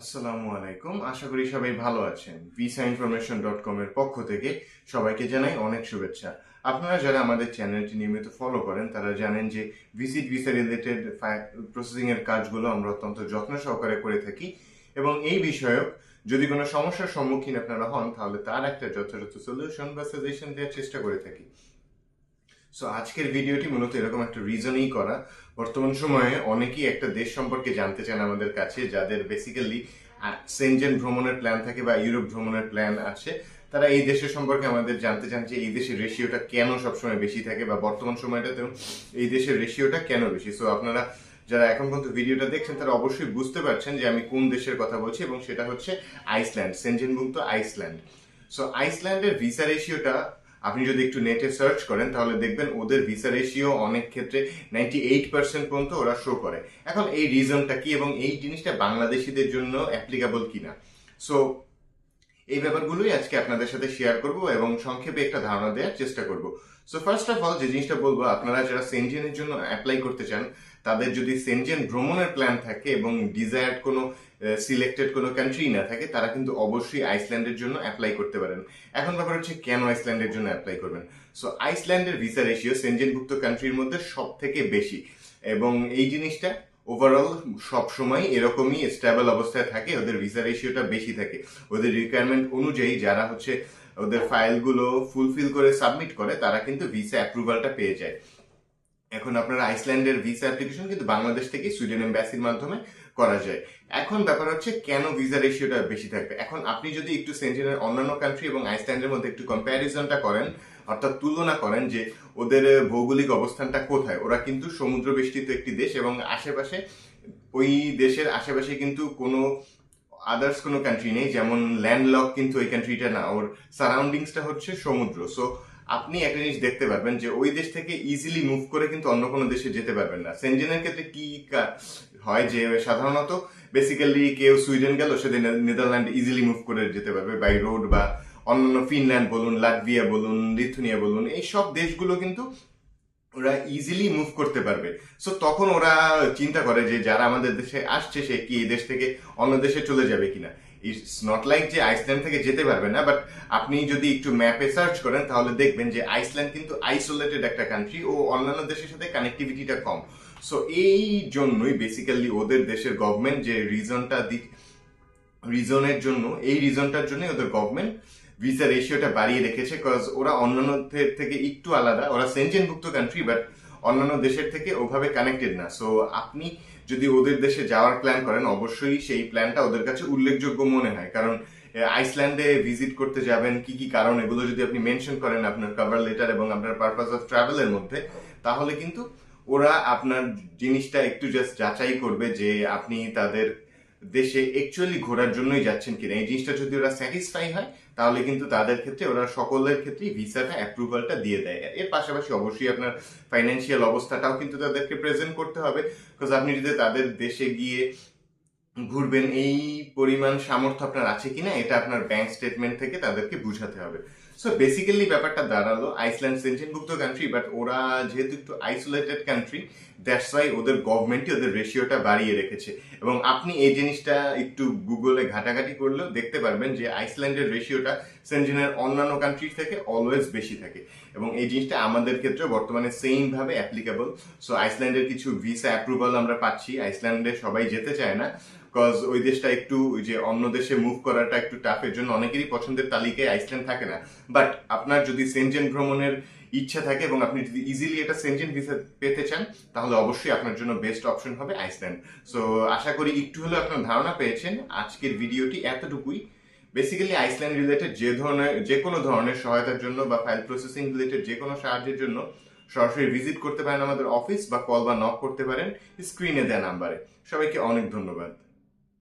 আসসালামু আলাইকুম। আশা করি সবাই ভালো আছেন। ভিসা ইনফরমেশন ডট কম এর পক্ষ থেকে সবাইকে জানাই অনেক শুভেচ্ছা। আপনারা যারা আমাদের চ্যানেলটি নিয়মিত ফলো করেন, তারা জানেন যে ভিজিট ভিসা রিলেটেড প্রসেসিং এর কাজগুলো আমরা অত্যন্ত যত্ন সহকারে করে থাকি। এবং এই বিষয়ক যদি কোনো সমস্যার সম্মুখীন আপনারা হন, তাহলে তার একটা যথাযথ সলিউশন বা সাজেশন দেওয়ার চেষ্টা করে থাকি। সো আজকের ভিডিওটি মূলত এরকম একটা রিজনেই করা। বর্তমান সময়ে অনেকেই একটা দেশ সম্পর্কে জানতে চান আমাদের কাছে, যাদের বেসিক্যালি সেনজেন ভ্রমণের প্ল্যান থাকে বা ইউরোপ ভ্রমণের প্ল্যান আছে, তারা এই দেশের সম্পর্কে আমাদের জানতে চান যে এই দেশের রেশিওটা কেন সবসময় বেশি থাকে বা বর্তমান সময়টাতেও এই দেশের রেশিওটা কেন বেশি। সো আপনারা যারা এখন পর্যন্ত ভিডিওটা দেখছেন, তারা অবশ্যই বুঝতে পারছেন যে আমি কোন দেশের কথা বলছি এবং সেটা হচ্ছে আইসল্যান্ড সেনজেন মুক্ত আইসল্যান্ড সো আইসল্যান্ডের ভিসা রেশিওটা আপনি যদি একটু নেটে সার্চ করেন, তাহলে দেখবেন ওদের ভিসা রেশিও অনেক ক্ষেত্রে নাইনটি এইট পার্সেন্ট পর্যন্ত ওরা শো করে। এখন এই রিজনটা কি এবং এই জিনিসটা বাংলাদেশিদের জন্য অ্যাপ্লিকেবল কিনা? সো এই ব্যাপারগুলোই আজকে আপনাদের সাথে শেয়ার করব এবং সংক্ষেপে একটা ধারণা দেওয়ার চেষ্টা করব। সো ফার্স্ট অফ অল যে জিনিসটা বলব, আপনারা যারা সেনজেনের জন্য অ্যাপ্লাই করতে চান তাদের যদি সেনজেন ভ্রমণের প্ল্যান থাকে এবং ডিজায়ার্ড কোনো সিলেক্টেড কোনো কান্ট্রি না থাকে, তারা কিন্তু অবশ্যই আইসল্যান্ডের জন্য অ্যাপ্লাই করতে পারেন। এখন ব্যাপার হচ্ছে কেন আইসল্যান্ডের জন্য অ্যাপ্লাই করবেন? সো আইসল্যান্ডের ভিসা রেশিও সেনজেনভুক্ত কান্ট্রির মধ্যে সব থেকে বেশি। এবং এই জিনিসটা ওভারঅল সব সময় এরকমই স্টেবল অবস্থায় থাকে, ওদের ভিসা রেশিওটা বেশি থাকে। ওদের রিকোয়ারমেন্ট অনুযায়ী যারা হচ্ছে ওদের ফাইলগুলো ফুলফিল করে সাবমিট করে, তারা কিন্তু ভিসা অ্যাপ্রুভালটা পেয়ে যায়। এখন আপনার আইসল্যান্ডের ভিসা অ্যাপ্লিকেশন কিন্তু বাংলাদেশ থেকে সুইডেন এম্বাসির মাধ্যমে করা যায়। এখন ব্যাপার হচ্ছে কেন ভিসা রেশিওটা বেশি থাকবে? এখন আপনি যদি একটু সেন্টেনের অন্যান্য কান্ট্রি এবং আইসল্যান্ডের মধ্যে একটু কম্প্যারিজনটা করেন, অর্থাৎ তুলনা করেন যে ওদের ভৌগোলিক অবস্থানটা কোথায়, ওরা কিন্তু সমুদ্র বেষ্টিত একটি দেশ এবং আশেপাশে, ওই দেশের আশেপাশে কিন্তু কোনো আদার্স কোনো কান্ট্রি নেই, যেমন ল্যান্ডলক কিন্তু ওই কান্ট্রিটা না, ওর সারাউন্ডিংসটা হচ্ছে সমুদ্র। সো আপনি একটা জিনিস দেখতে পারবেন যে ওই দেশ থেকে ইজিলি মুভ করে কিন্তু অন্য কোনো দেশে যেতে পারবেন না। সেনজেনের ক্ষেত্রে কি হয় যে সাধারণত বেসিক্যালি কেউ সুইডেন গেল, সে নেদারল্যান্ড ইজিলি মুভ করে যেতে পারবে বাই রোড বা অন্যান্য ফিনল্যান্ড বলুন, লাটভিয়া বলুন, লিথুনিয়া বলুন, এই সব দেশগুলো কিন্তু ওরা ইজিলি মুভ করতে পারবে। সো তখন ওরা চিন্তা করে যে যারা আমাদের দেশে আসছে, সে কি এই দেশ থেকে অন্য দেশে চলে যাবে কিনা। ইটস নট লাইক যে আইসল্যান্ড থেকে যেতে পারবে না বাট আপনি যদি একটু ম্যাপে সার্চ করেন, তাহলে দেখবেন যে আইসল্যান্ড কিন্তু আইসোলেটেড একটা কান্ট্রি ও অন্যান্য দেশের সাথে কানেক্টিভিটিটা কম। সো এই জন্যই বেসিক্যালি ওদের দেশের গভর্নমেন্ট যে রিজনটা দিক রিজনের জন্য, এই রিজনটার জন্যই ওদের গভর্নমেন্ট ভিসা রেশিওটা বাড়িয়ে রেখেছে কজ ওরা অন্যান্যদের থেকে একটু আলাদা। ওরা সেনজেনভুক্ত কান্ট্রি বাট অন্যান্য দেশের থেকে ওভাবে কানেক্টেড না। সো আপনি যদি ওদের দেশে যাওয়ার প্ল্যান করেন, অবশ্যই সেই প্ল্যানটা ওদের কাছে উল্লেখযোগ্য মনে হয়। কারণ আইসল্যান্ডে ভিজিট করতে যাবেন, কি কি কারণ, এগুলো যদি আপনি মেনশন করেন আপনার কভার লেটার এবং আপনার পারপাস অফ ট্রাভেলের মধ্যে, তাহলে কিন্তু ওরা আপনার জিনিসটা একটু জাস্ট যাচাই করবে যে আপনি তাদের দেশে অ্যাকচুয়ালি ঘোরার জন্যই যাচ্ছেন কিনা, এই জিনিসটা যদি ওরা স্যাটিসফাই হয়, তাহলে কিন্তু তাদের ক্ষেত্রে, ওরা সকলের ক্ষেত্রেই ভিসাটা অ্যাপ্রুভালটা দিয়ে দেয়। এর পাশাপাশি অবশ্যই আপনার ফাইন্যান্সিয়াল অবস্থাটাও কিন্তু তাদেরকে প্রেজেন্ট করতে হবে বিকজ আপনি যদি তাদের দেশে গিয়ে ঘুরবেন, এই পরিমাণ সামর্থ্য আপনার আছে কিনা, এটা আপনার ব্যাংক স্টেটমেন্ট থেকে তাদেরকে বুঝাতে হবে। সো বেসিক্যালি ব্যাপারটা দাঁড়াল আইসল্যান্ড সেনজেনভুক্ত কান্ট্রি বাট ওরা যেহেতু একটু আইসোলেটেড কান্ট্রি দ্যাটস ওয়াই ওদের গভর্নমেন্টই ওদের রেশিওটা বাড়িয়ে রেখেছে। এবং আপনি এই জিনিসটা একটু গুগলে ঘাটাঘাটি করলেও দেখতে পারবেন যে আইসল্যান্ডের রেশিওটা সেনজেনের অন্যান্য কান্ট্রির থেকে অলওয়েজ বেশি থাকে। এবং এই জিনিসটা আমাদের ক্ষেত্রে বর্তমানে সেম ভাবে অ্যাপ্লিকেবল সো আইসল্যান্ডের কিছু ভিসা অ্যাপ্রুভাল আমরা পাচ্ছি। আইসল্যান্ডে সবাই যেতে চায় না। কজ ওই দেশটা একটু, ওই যে অন্য দেশে মুভ করাটা একটু টাফের জন্য অনেকেরই পছন্দের তালিকায় আইসল্যান্ড থাকে না। বাট আপনার যদি সেনজেন ভ্রমণের ইচ্ছা থাকে এবং আপনি যদি ইজিলি এটা সেনজেন ভিসা পেতে চান, তাহলে অবশ্যই আপনার জন্য বেস্ট অপশন হবে আইসল্যান্ড সো আশা করি একটু হলেও আপনার ধারণা পেয়েছেন আজকের ভিডিওটি এতটুকুই। বেসিক্যালি আইসল্যান্ড রিলেটেড যে ধরনের, যে কোনো ধরনের সহায়তার জন্য বা ফাইল প্রসেসিং রিলেটেড যে কোনো সাহায্যের জন্য সরাসরি ভিজিট করতে পারেন আমাদের অফিস বা কল বা নক করতে পারেন স্ক্রিনে দেওয়া নাম্বারে সবাইকে অনেক ধন্যবাদ।